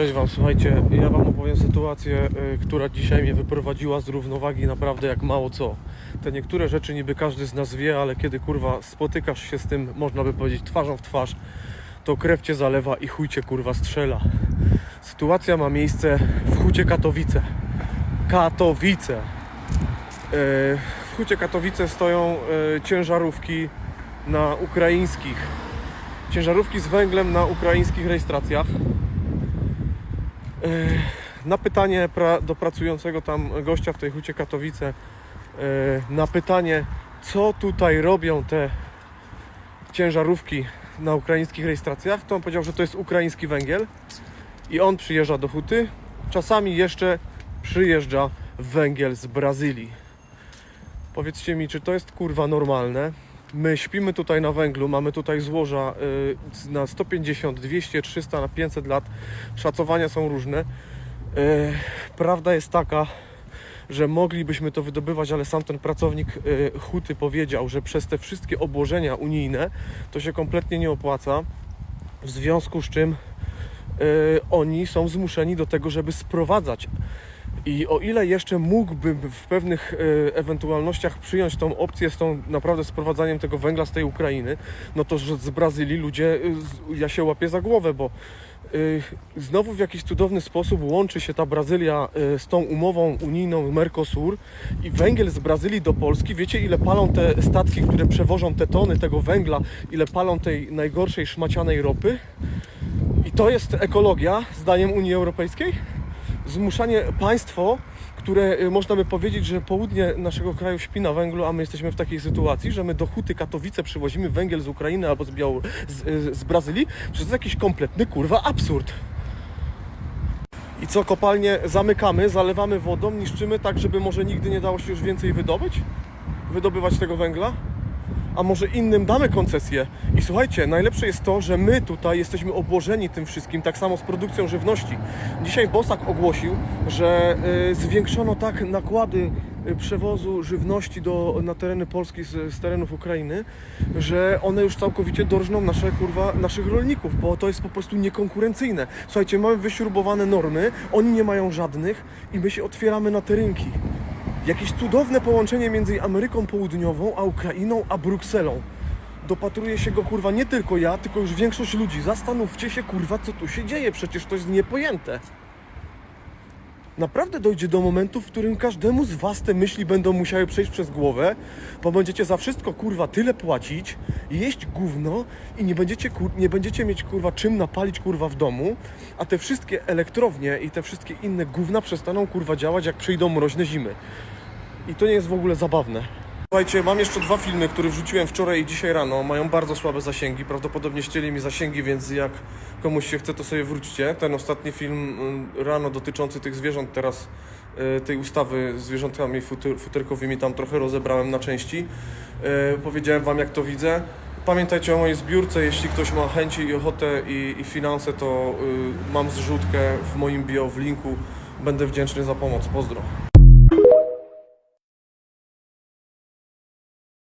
Cześć Wam, słuchajcie, ja Wam opowiem sytuację, y, która dzisiaj mnie wyprowadziła z równowagi naprawdę jak mało co. Te niektóre rzeczy niby każdy z nas wie, ale kiedy kurwa spotykasz się z tym, można by powiedzieć twarzą w twarz, to krew Cię zalewa i chuj Cię kurwa strzela. Sytuacja ma miejsce w Hucie Katowice. Katowice! Y, W Hucie Katowice stoją y, ciężarówki na ukraińskich ciężarówki z węglem na ukraińskich rejestracjach. Na pytanie do pracującego tam gościa w tej hucie Katowice, yy, na pytanie, co tutaj robią te ciężarówki na ukraińskich rejestracjach, to on powiedział, że to jest ukraiński węgiel i on przyjeżdża do huty. Czasami jeszcze przyjeżdża węgiel z Brazylii. Powiedzcie mi, czy to jest kurwa normalne? My śpimy tutaj na węglu, mamy tutaj złoża y, na 150, 200, 300, na 500 lat. Szacowania są różne. Y, prawda jest taka, że moglibyśmy to wydobywać, ale sam ten pracownik y, huty powiedział, że przez te wszystkie obłożenia unijne to się kompletnie nie opłaca. W związku z czym oni są zmuszeni do tego, żeby sprowadzać i o ile jeszcze mógłbym w pewnych e, ewentualnościach przyjąć tą opcję z tą naprawdę sprowadzaniem tego węgla z tej Ukrainy, no to że z Brazylii ludzie, e, ja się łapię za głowę, bo e, znowu w jakiś cudowny sposób łączy się ta Brazylia z tą umową unijną Mercosur i węgiel z Brazylii do Polski, wiecie ile palą te statki, które przewożą te tony tego węgla, ile palą tej najgorszej szmacianej ropy? I to jest ekologia, zdaniem Unii Europejskiej? Zmuszanie państwo, które y, można by powiedzieć, że południe naszego kraju śpi na węglu, a my jesteśmy w takiej sytuacji, że my do Huty Katowice przywozimy węgiel z Ukrainy albo z, Biało- z, y, z Brazylii, to jest jakiś kompletny kurwa absurd. I co, kopalnie zamykamy, zalewamy wodą, niszczymy tak, żeby może nigdy nie dało się już więcej wydobyć? Wydobywać tego węgla? A może innym damy koncesję. I słuchajcie, najlepsze jest to, że my tutaj jesteśmy obłożeni tym wszystkim, tak samo z produkcją żywności. Dzisiaj Bosak ogłosił, że y, zwiększono tak nakłady y, przewozu żywności do, na tereny Polski z, z terenów Ukrainy, że one już całkowicie dorżną nasze, kurwa, naszych rolników, bo to jest po prostu niekonkurencyjne. Słuchajcie, mamy wyśrubowane normy, oni nie mają żadnych i my się otwieramy na te rynki. Jakieś cudowne połączenie między Ameryką Południową, a Ukrainą, a Brukselą. Dopatruje się go kurwa nie tylko ja, tylko już większość ludzi. Zastanówcie się kurwa, co tu się dzieje, przecież to jest niepojęte. Naprawdę dojdzie do momentu, w którym każdemu z was te myśli będą musiały przejść przez głowę, bo będziecie za wszystko kurwa tyle płacić, jeść gówno i nie będziecie, kur... nie będziecie mieć kurwa czym napalić kurwa w domu, a te wszystkie elektrownie i te wszystkie inne gówna przestaną kurwa działać jak przyjdą mroźne zimy. I to nie jest w ogóle zabawne. Słuchajcie, mam jeszcze dwa filmy, które wrzuciłem wczoraj i dzisiaj rano. Mają bardzo słabe zasięgi. Prawdopodobnie ścięli mi zasięgi, więc jak komuś się chce, to sobie wróćcie. Ten ostatni film y, rano dotyczący tych zwierząt, teraz y, tej ustawy z zwierzętami futer, futerkowymi tam trochę rozebrałem na części. Y, Powiedziałem Wam, jak to widzę. Pamiętajcie o mojej zbiórce. Jeśli ktoś ma chęci i ochotę i, i finanse, to mam zrzutkę w moim bio w linku. Będę wdzięczny za pomoc. Pozdro.